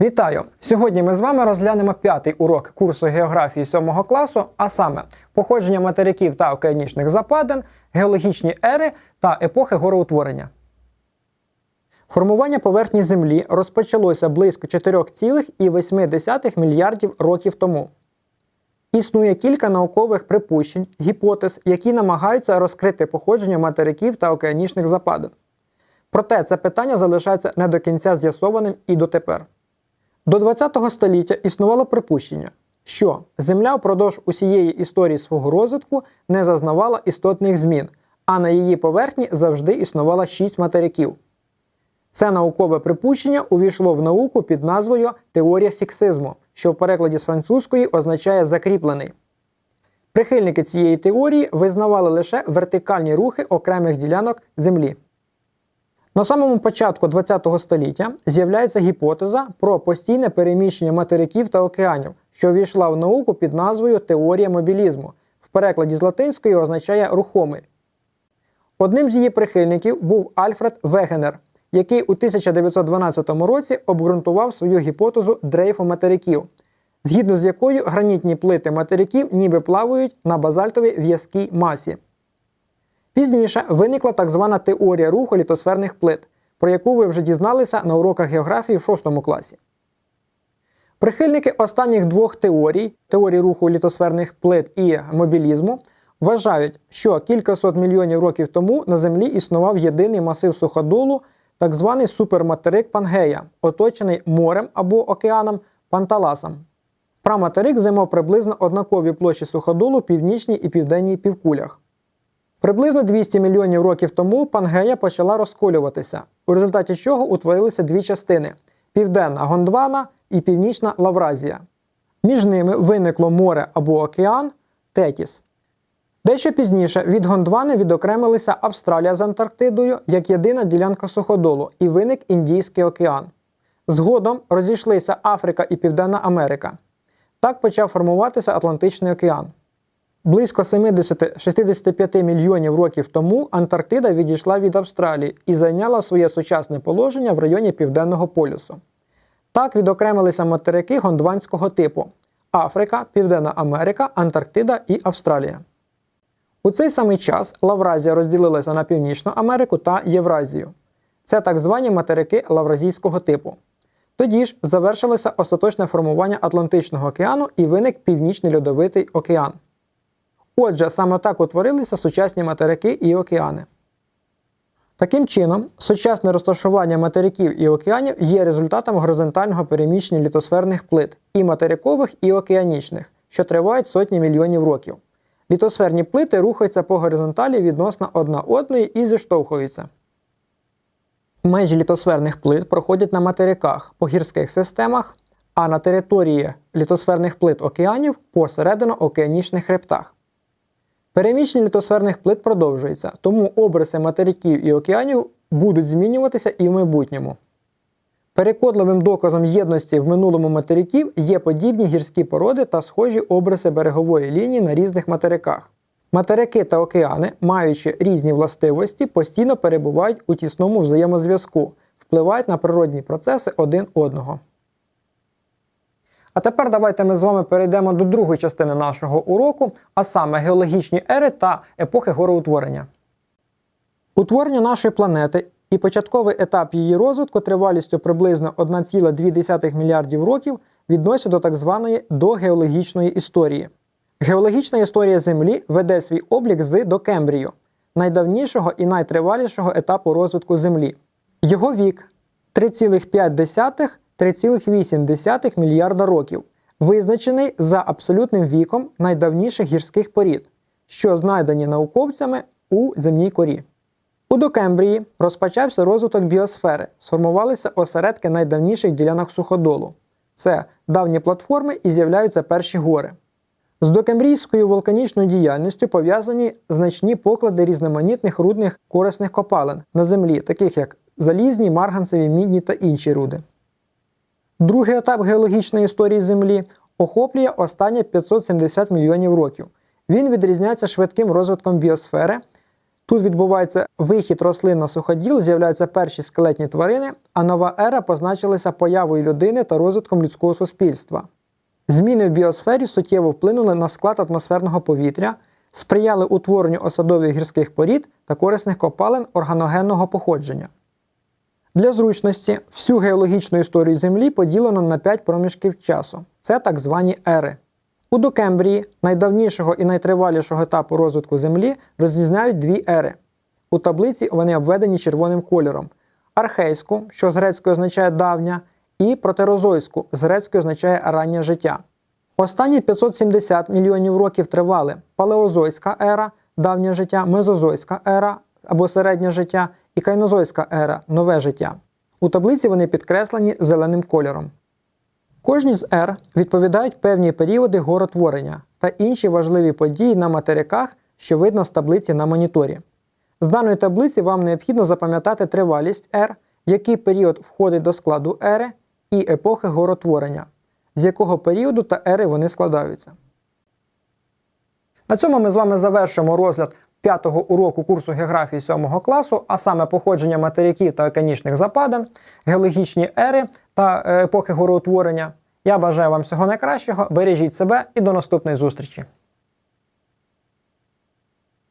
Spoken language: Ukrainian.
Вітаю! Сьогодні ми з вами розглянемо п'ятий урок курсу географії 7 класу, а саме походження материків та океанічних западин, геологічні ери та епохи гороутворення. Формування поверхні Землі розпочалося близько 4,8 мільярдів років тому. Існує кілька наукових припущень, гіпотез, які намагаються розкрити походження материків та океанічних западин. Проте це питання залишається не до кінця з'ясованим і дотепер. До ХХ століття існувало припущення, що Земля впродовж усієї історії свого розвитку не зазнавала істотних змін, а на її поверхні завжди існувало шість материків. Це наукове припущення увійшло в науку під назвою Теорія фіксизму, що в перекладі з французької означає закріплений. Прихильники цієї теорії визнавали лише вертикальні рухи окремих ділянок Землі. На самому початку ХХ століття з'являється гіпотеза про постійне переміщення материків та океанів, що ввійшла в науку під назвою Теорія мобілізму. В перекладі з латинської означає рухомий. Одним з її прихильників був Альфред Вегенер, який у 1912 році обґрунтував свою гіпотезу дрейфу материків, згідно з якою гранітні плити материків ніби плавають на базальтовій в'язкій масі. Пізніше виникла так звана теорія руху літосферних плит, про яку ви вже дізналися на уроках географії в 6 класі. Прихильники останніх двох теорій теорії руху літосферних плит і мобілізму вважають, що кількасот мільйонів років тому на Землі існував єдиний масив суходолу, так званий суперматерик Пангея, оточений морем або океаном Панталасом. Праматерик займав приблизно однакові площі суходолу в північній і південній півкулях. Приблизно 200 мільйонів років тому Пангея почала розколюватися, у результаті чого утворилися дві частини південна Гондвана і північна Лавразія. Між ними виникло море або океан Тетіс. Дещо пізніше від Гондвани відокремилися Австралія з Антарктидою як єдина ділянка суходолу і виник Індійський океан. Згодом розійшлися Африка і Південна Америка. Так почав формуватися Атлантичний океан. Близько 70-65 мільйонів років тому Антарктида відійшла від Австралії і зайняла своє сучасне положення в районі Південного полюсу. Так відокремилися материки гондванського типу Африка, Південна Америка, Антарктида і Австралія. У цей самий час Лавразія розділилася на Північну Америку та Євразію. Це так звані материки лавразійського типу. Тоді ж завершилося остаточне формування Атлантичного океану і виник Північний льодовитий океан. Отже, саме так утворилися сучасні материки і океани. Таким чином, сучасне розташування материків і океанів є результатом горизонтального переміщення літосферних плит і материкових, і океанічних, що тривають сотні мільйонів років. Літосферні плити рухаються по горизонталі відносно одна одної і зіштовхуються. Межі літосферних плит проходять на материках по гірських системах, а на території літосферних плит океанів посередино океанічних хребтах. Переміщення літосферних плит продовжується, тому обриси материків і океанів будуть змінюватися і в майбутньому. Переконливим доказом єдності в минулому материків є подібні гірські породи та схожі обриси берегової лінії на різних материках. Материки та океани, маючи різні властивості, постійно перебувають у тісному взаємозв'язку, впливають на природні процеси один одного. А тепер давайте ми з вами перейдемо до другої частини нашого уроку, а саме геологічні ери та епохи гороутворення. Утворення нашої планети і початковий етап її розвитку тривалістю приблизно 1,2 мільярдів років відносять до так званої догеологічної історії. Геологічна історія Землі веде свій облік з докембрію, найдавнішого і найтривалішого етапу розвитку Землі. Його вік 3,5 3,8 мільярда років, визначений за абсолютним віком найдавніших гірських порід, що знайдені науковцями у земній корі. У Докембрії розпочався розвиток біосфери, сформувалися осередки найдавніших ділянок суходолу. Це давні платформи і з'являються перші гори. З докембрійською вулканічною діяльністю пов'язані значні поклади різноманітних рудних корисних копалин на землі, таких як залізні, марганцеві, мідні та інші руди. Другий етап геологічної історії Землі охоплює останні 570 мільйонів років. Він відрізняється швидким розвитком біосфери, Тут відбувається вихід рослин на суходіл, з'являються перші скелетні тварини, а нова ера позначилася появою людини та розвитком людського суспільства. Зміни в біосфері суттєво вплинули на склад атмосферного повітря, сприяли утворенню осадових гірських порід та корисних копалин органогенного походження. Для зручності всю геологічну історію Землі поділено на 5 проміжків часу. Це так звані ери. У Докембрії, найдавнішого і найтривалішого етапу розвитку Землі, розрізняють дві ери. У таблиці вони обведені червоним кольором: архейську, що з грецької означає давня, і протерозойську, з грецької означає раннє життя. Останні 570 мільйонів років тривали палеозойська ера, давнє життя, мезозойська ера або середнє життя і кайнозойська ера нове життя. У таблиці вони підкреслені зеленим кольором. Кожні з ер відповідають певні періоди горотворення та інші важливі події на материках, що видно з таблиці на моніторі. З даної таблиці вам необхідно запам'ятати тривалість ер, який період входить до складу ери і епохи горотворення, з якого періоду та ери вони складаються. На цьому ми з вами завершимо розгляд п'ятого уроку курсу географії 7 класу, а саме походження материків та океанічних западин, геологічні ери та е, епохи гороутворення. Я бажаю вам всього найкращого, бережіть себе і до наступної зустрічі!